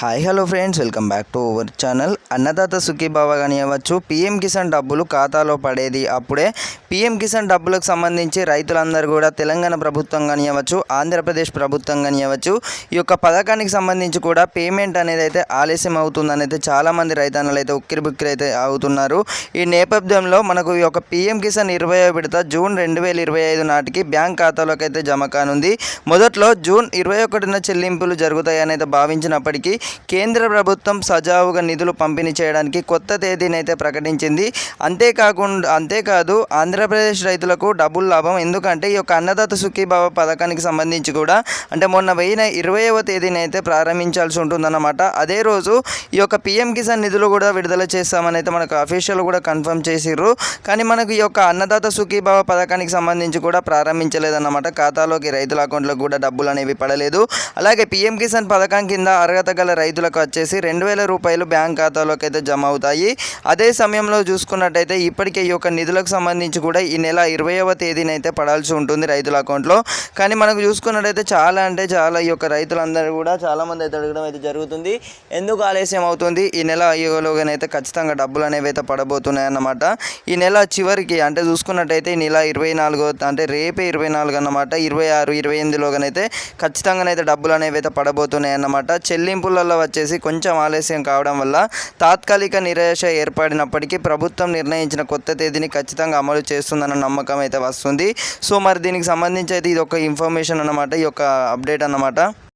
Hi hello friends welcome back to our channel Annadata Sukhibhava కానివ్వచ్చు PM Kisan డబ్బులు ఖాతాలో పడేది అప్పుడే పిఎం కిసాన్ డబ్బులకు సంబంధించి రైతులందరూ కూడా తెలంగాణ ప్రభుత్వం కానివ్వచ్చు ఆంధ్రప్రదేశ్ ప్రభుత్వం కానివ్వచ్చు ఈ యొక్క పథకానికి సంబంధించి కూడా పేమెంట్ అనేది అయితే ఆలస్యం అవుతుందని అయితే చాలామంది రైతన్నలు అయితే ఉక్కిరిబుక్కిరి అయితే అవుతున్నారు. ఈ నేపథ్యంలో మనకు ఈ యొక్క పిఎం కిసాన్ ఇరవై విడత జూన్ రెండు వేల ఇరవై ఐదు నాటికి బ్యాంక్ ఖాతాలోకి అయితే జమ కానుంది. మొదట్లో జూన్ ఇరవై ఒకటిన చెల్లింపులు జరుగుతాయని అయితే భావించినప్పటికీ కేంద్ర ప్రభుత్వం సజావుగా నిధులు పంపిణీ చేయడానికి కొత్త తేదీని అయితే ప్రకటించింది. అంతేకాకుండా అంతేకాదు ఆంధ్ర ఆంధ్రప్రదేశ్ రైతులకు డబుల్ లాభం. ఎందుకంటే ఈ యొక్క అన్నదాత సుఖీభావ పథకానికి సంబంధించి కూడా అంటే మొన్న వెయ్యిన ఇరవైవ తేదీనైతే అయితే ప్రారంభించాల్సి ఉంటుందన్నమాట. అదే రోజు ఈ యొక్క పిఎం కిసాన్ నిధులు కూడా విడుదల చేస్తామని అయితే మనకు అఫీషియల్ కూడా కన్ఫర్మ్ చేసిర్రు. కానీ మనకు ఈ యొక్క అన్నదాత సుఖీభావ పథకానికి సంబంధించి కూడా ప్రారంభించలేదన్నమాట. ఖాతాలోకి రైతుల అకౌంట్లకు కూడా డబ్బులు అనేవి పడలేదు. అలాగే పిఎం కిసాన్ పథకం కింద అర్హత గల రైతులకు వచ్చేసి రెండు వేల రూపాయలు బ్యాంక్ ఖాతాలోకి అయితే జమ అవుతాయి. అదే సమయంలో చూసుకున్నట్టయితే ఇప్పటికే ఈ యొక్క నిధులకు సంబంధించి కూడా ఈ నెల ఇరవైవ తేదీన అయితే పడాల్సి ఉంటుంది రైతుల అకౌంట్లో. కానీ మనకు చూసుకున్నట్టయితే చాలా అంటే చాలా ఈ యొక్క రైతులందరూ కూడా చాలామంది అయితే అడగడం అయితే జరుగుతుంది. ఎందుకు ఆలస్యం అవుతుంది? ఈ నెల అయ్యేలోగానైతే ఖచ్చితంగా డబ్బులు అనేవి అయితే పడబోతున్నాయి అన్నమాట ఈ నెల చివరికి అంటే చూసుకున్నట్టయితే ఈ నెల ఇరవై నాలుగో అంటే రేపే ఇరవై నాలుగు అన్నమాట. ఇరవై ఆరు ఇరవై ఎనిమిదిలోగానైతే ఖచ్చితంగానైతే డబ్బులు అనేవి అయితే పడబోతున్నాయి అన్నమాట చెల్లింపులలో వచ్చేసి కొంచెం ఆలస్యం కావడం వల్ల తాత్కాలిక నిరాశ ఏర్పడినప్పటికీ ప్రభుత్వం నిర్ణయించిన కొత్త తేదీని ఖచ్చితంగా అమలు చేస్తుందన్న నమ్మకం అయితే వస్తుంది. సో మరి దీనికి సంబంధించి అయితే ఇది ఒక ఇన్ఫర్మేషన్ అన్నమాట ఈ యొక్క అప్డేట్ అన్నమాట.